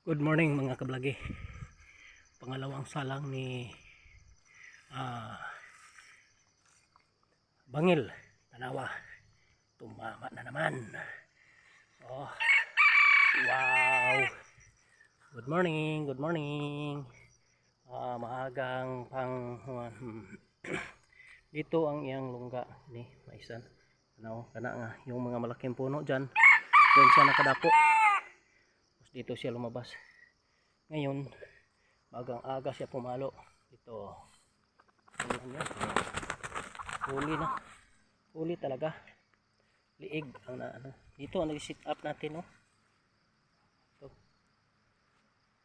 Good morning mga kablagi. Pangalawang salang ni ah, Bangil, Tanawa. Tumama na naman. Oh. Wow. Good morning, good morning. Ah, maagang pang hmm. dito ang iyang lungga ni maisan. Ano, kana nga yung mga malaking puno diyan. Diyan siya nakadapo. Dito siya lumabas. Ngayon, bagang aga siya pumalo. Ito. Huli na. Huli talaga. Liig ang na ano. Dito ang nag-sit up natin, no. Ito.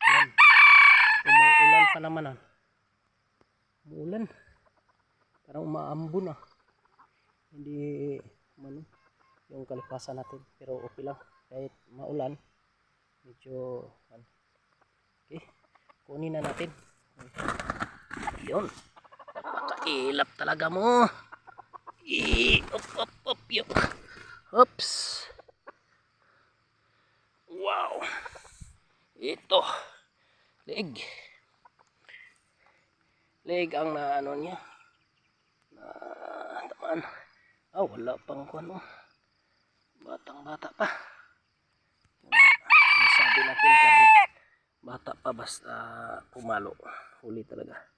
Yan. Umuulan pa naman, ah. Umuulan. Parang umaambo na. Hindi, ano, yung kalipasan natin. Pero okay lang. Kahit maulan, medyo ano. okay. Kunin na natin. Yun. Napakailap talaga mo. I, op op op oops. Wow. Ito. Leg. Leg ang na ano niya. Na tamaan ah wala pang kuano batang bata pa kahit bata pa basta pumalo. Huli talaga